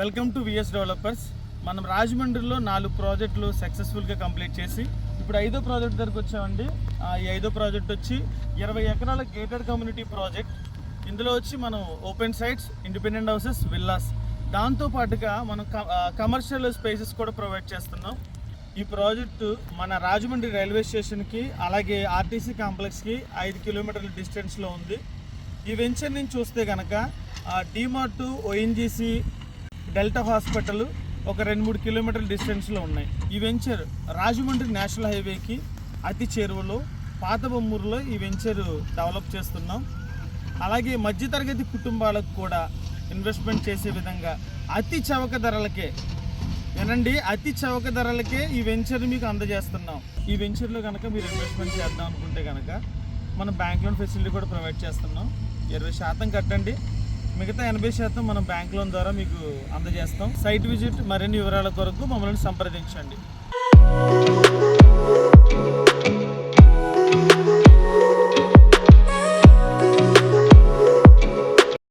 Welcome to VS developers మనం రాజమండ్రిలో నాలుగు ప్రాజెక్టులు సక్సెస్ఫుల్గా కంప్లీట్ చేసి ఇప్పుడు ఐదో ప్రాజెక్ట్ దగ్గరకు వచ్చామండి. ఆ, ఈ ఐదో ప్రాజెక్ట్ వచ్చి ఇరవై ఎకరాల గేటెడ్ కమ్యూనిటీ ప్రాజెక్ట్ ఇందులో వచ్చి మనం open sites independent houses villas దాంతో పాటుగా మనం కమర్షియల్ స్పేసెస్ కూడా ప్రొవైడ్ చేస్తున్నాం. ఈ ప్రాజెక్టు మన రాజమండ్రి రైల్వే స్టేషన్కి అలాగే ఆర్టీసీ కాంప్లెక్స్కి ఐదు కిలోమీటర్ల డిస్టెన్స్లో ఉంది. ఈ వెంచర్ నుంచి చూస్తే కనుక డిమార్టు ఓఎన్జీసీ డెల్టా హాస్పిటల్ ఒక రెండు మూడు కిలోమీటర్ల డిస్టెన్స్లో ఉన్నాయి. ఈ వెంచర్ రాజమండ్రి నేషనల్ హైవేకి అతి చేరువలో పాత బొమ్మూరులో ఈ వెంచర్ డెవలప్ చేస్తున్నాం. అలాగే మధ్యతరగతి కుటుంబాలకు కూడా ఇన్వెస్ట్మెంట్ చేసే విధంగా అతి చవక ధరలకే వినండి అతి చవక ధరలకే ఈ వెంచర్ మీకు అందజేస్తున్నాం. ఈ వెంచర్లో కనుక మీరు ఇన్వెస్ట్మెంట్ చేద్దాం అనుకుంటే కనుక మనం బ్యాంక్ లోన్ ఫెసిలిటీ కూడా ప్రొవైడ్ చేస్తున్నాం. ఇరవై శాతం కట్టండి. మిగతా ఎనభై శాతం మనం బ్యాంక్ లోన్ ద్వారా మీకు అందజేస్తాం. సైట్ విజిట్ మరిన్ని వివరాల కొరకు మమ్మల్ని సంప్రదించండి.